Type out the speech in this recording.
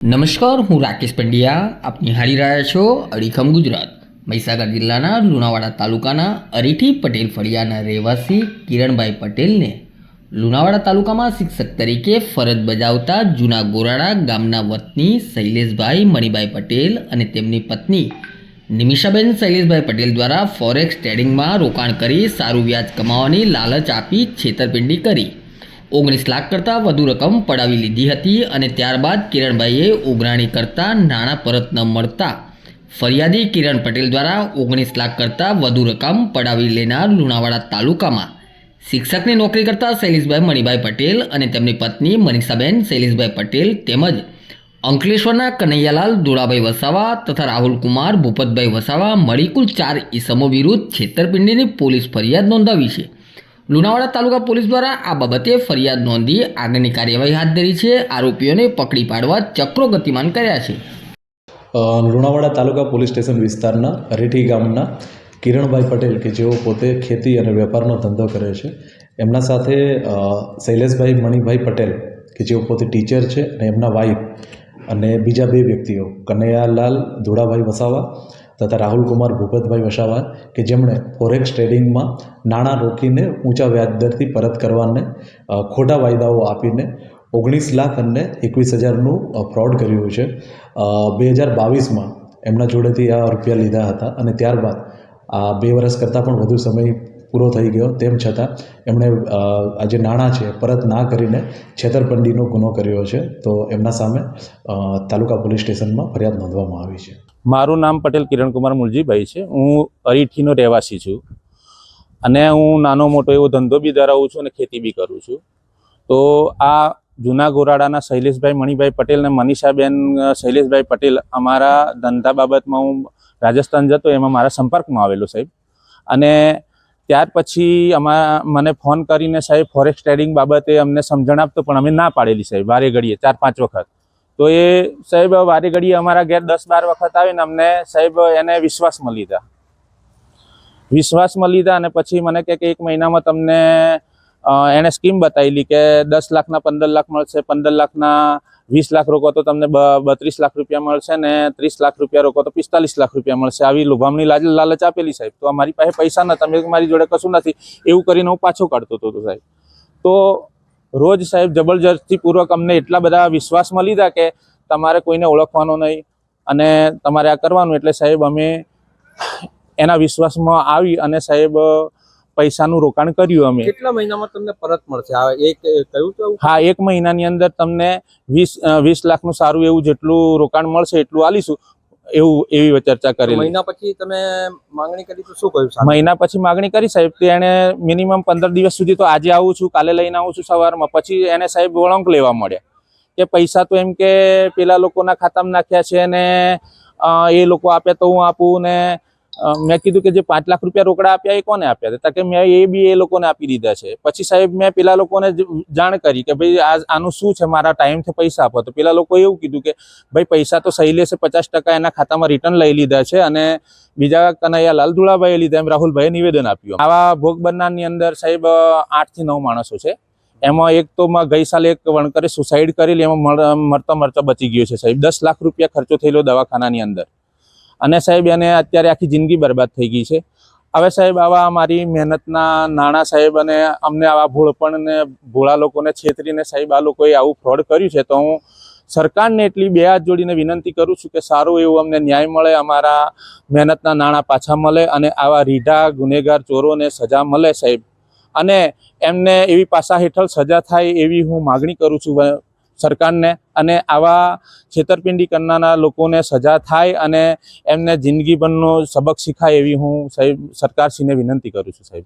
નમસ્કાર, હું રાકેશ પંડ્યા. આપ નિહાળી રહ્યા છો અડીખમ ગુજરાત. મહીસાગર જિલ્લાના લુણાવાડા તાલુકાના અરીઠી પટેલ ફળિયાના રહેવાસી કિરણભાઈ પટેલને લુણાવાડા તાલુકામાં શિક્ષક તરીકે ફરજ બજાવતા જૂના ગોરાડા ગામના વતની શૈલેષભાઈ મણિભાઈ પટેલ અને તેમની પત્ની નિમિષાબેન શૈલેષભાઈ પટેલ દ્વારા ફોરેક્સ ટ્રેડિંગમાં રોકાણ કરી સારું વ્યાજ કમાવાની લાલચ આપી છેતરપિંડી કરી. ઓગણીસ લાખ કરતાં વધુ રકમ પડાવી લીધી હતી અને ત્યારબાદ કિરણભાઈએ ઉઘરાણી કરતાં નાણાં પરત ન મળતા ફરિયાદી કિરણ પટેલ દ્વારા ઓગણીસ લાખ કરતાં વધુ રકમ પડાવી લેનાર લુણાવાડા તાલુકામાં. શિક્ષકની નોકરી કરતા શૈલેષભાઈ મણિભાઈ પટેલ અને તેમની પત્ની મનીષાબેન શૈલેષભાઈ પટેલ તેમજ અંકલેશ્વરના કનૈયાલાલ, દોડાભાઈ વસાવા તથા રાહુલ કુમાર, ભૂપતભાઈ વસાવા મળી કુલ ચાર ઈસમો વિરુદ્ધ છેતરપિંડીની પોલીસ ફરિયાદ નોંધાવી છે. લુણાવાડા તાલુકા પોલીસ દ્વારા આ બાબતે ફરિયાદ નોંધી આગળની કાર્યવાહી હાથ ધરી છે. આરોપીઓને પકડી પાડવા ચક્રો ગતિમાન કર્યા છે. લુણાવાડા તાલુકા પોલીસ સ્ટેશન વિસ્તારના અરેઠી ગામના કિરણભાઈ પટેલ કે જેઓ પોતે ખેતી અને વેપારનો ધંધો કરે છે. એમના સાથે શૈલેષભાઈ મણિભાઈ પટેલ કે જેઓ પોતે ટીચર છે અને એમના વાઈફ અને બીજા બે વ્યક્તિઓ કનૈયાલાલ ધોળાભાઈ વસાવા તથા રાહુલકુમાર ભૂપતભાઈ વસાવા કે જેમણે ફોરેક્સ ટ્રેડિંગમાં નાણાં રોકીને ઊંચા વ્યાજ દરથી પરત કરવાને ખોટા વાયદાઓ આપીને ઓગણીસ લાખ અને એકવીસ હજારનું ફ્રોડ કર્યું છે. બે હજાર બાવીસમાં એમના જોડેથી આ રૂપિયા લીધા હતા અને ત્યારબાદ આ બે વર્ષ કરતાં પણ વધુ સમય પૂરો થઈ ગયો. તેમ છતાં એમણે આ જે નાણાં છે, પરત ના કરીને છેતરપિંડીનો ગુનો કર્યો છે. તો એમના સામે તાલુકા પોલીસ સ્ટેશનમાં ફરિયાદ નોંધવામાં આવી છે. મારું નામ પટેલ કિરણકુમાર મુલજીભાઈ છે. હું અરીઠીનો રહેવાસી છું અને હું નાનો મોટો એવો ધંધો બી ધરાવું છું અને ખેતી બી કરું છું. તો આ જૂના ગોરાડાના શૈલેષભાઈ મણિભાઈ પટેલ અને મનીષાબેન શૈલેષભાઈ પટેલ અમારા ધંધા બાબતમાં હું રાજસ્થાન જતો એમાં મારા સંપર્કમાં આવેલો સાહેબ. અને ત્યાર પછી અમારા મને ફોન કરીને સાહેબ, ફોરેક્સ ટ્રેડિંગ બાબતે અમને સમજણ આપતો પણ અમે ના પાડેલી સાહેબ, વારે ઘડીએ, ચાર પાંચ વખત. તો એ સાહેબ વારે ઘડીએ અમારા ઘેર દસ બાર વખત આવીને અમને સાહેબ એને વિશ્વાસ મળી હતા વિશ્વાસ મળી હતા અને પછી મને કહે કે એક મહિનામાં તમને એણે સ્કીમ બતાવેલી કે દસ લાખના, પંદર લાખ મળશે, પંદર લાખના, વીસ લાખ રોકો તો તમને બત્રીસ લાખ રૂપિયા મળશે ને ત્રીસ લાખ રૂપિયા રોકો તો પિસ્તાલીસ લાખ રૂપિયા મળશે. આવી લોભામણી લાલચ આપેલી સાહેબ. તો અમારી પાસે પૈસા નતા. મેં મારી જોડે કશું નથી. એવું કરીને હું પાછો કાઢતો હતો સાહેબ. તો રોજ સાહેબ જબરજસ્તી પૂર્વક અમને એટલા બધા વિશ્વાસમાં લીધા કે તમારે કોઈને ઓળખવાનો નહીં અને તમારે આ કરવાનું. એટલે સાહેબ અમે એના વિશ્વાસમાં આવી અને સાહેબ પૈસાનું રોકાણ કર્યું અમે. કેટલા મહિનામાં તમને પરત મળશે? આ એક કહ્યું હા એક મહિનાની અંદર તમને વીસ વીસ લાખનું સારું એવું જેટલું રોકાણ મળશે એટલું આલીશું. એવું એવી ચર્ચા કરી મહિના પછી તમે માંગણી કરી તો શું કહ્યું મહિના પછી માગણી કરી સાહેબ તો એને મિનિમમ પંદર દિવસ સુધી તો આજે આવું છું કાલે લઈને આવું છું સવારમાં. પછી એને સાહેબ વળંક લેવા મળ્યા કે પૈસા તો એમ કે પેલા લોકોના ખાતામાં નાખ્યા છે ને એ લોકો આપે તો હું આપું ને મેં કીધું કે જે પાંચ લાખ રૂપિયા રોકડા આપ્યા એ કોને આપ્યા? હતા કે મેં એ બી એ લોકોને આપી દીધા છે. પછી સાહેબ, મેં પેલા લોકોને જાણ કરી કે ભાઈ આ આનું શું છે? મારા ટાઈમથી પૈસા આપો. તો પેલા લોકો એવું કીધું કે ભાઈ પૈસા તો શૈલેષે પચાસ ટકા એના ખાતામાં રિટર્ન લઈ લીધા છે અને બીજા કનૈયા લાલ ધુળાભાઈએ લીધા એમ રાહુલભાઈએ નિવેદન આપ્યું આવા ભોગ બનનારની અંદર સાહેબ આઠથી નવ માણસો છે. એમાં એક તો ગઈ સાલે એક વણકરે સુસાઇડ કરેલી, એમાં મર- મરતા મરતા બચી ગયો છે સાહેબ. દસ લાખ રૂપિયા ખર્ચો થયેલો દવાખાનાની અંદર. અને સાહેબ, એને અત્યારે આખી જિંદગી બરબાદ થઈ ગઈ છે. હવે સાહેબ, આવા મારી મહેનતના નાણાં સાહેબ અને અમને આવા ભોળપણને ભોળા લોકોને છેતરીને સાહેબ, આ લોકોએ આવું ફ્રોડ કર્યું છે, તો હું સરકારને એટલી બે હાથ જોડીને વિનંતી કરું છું કે સારું એવું અમને ન્યાય મળે, અમારા મહેનતના નાણાં પાછા મળે અને આવા રીઢા ગુનેગાર ચોરોને સજા મળે સાહેબ. અને એમને એવી પાસા હેઠળ સજા થાય એવી હું માગણી કરું છું. સરકારને અને આવા છેતરપિંડી કરનારા લોકોને સજા થાય અને એમને જિંદગીભરનો સબક શીખાય એવી હું સાહેબ સરકારશ્રીને વિનંતી કરું છું સાહેબ.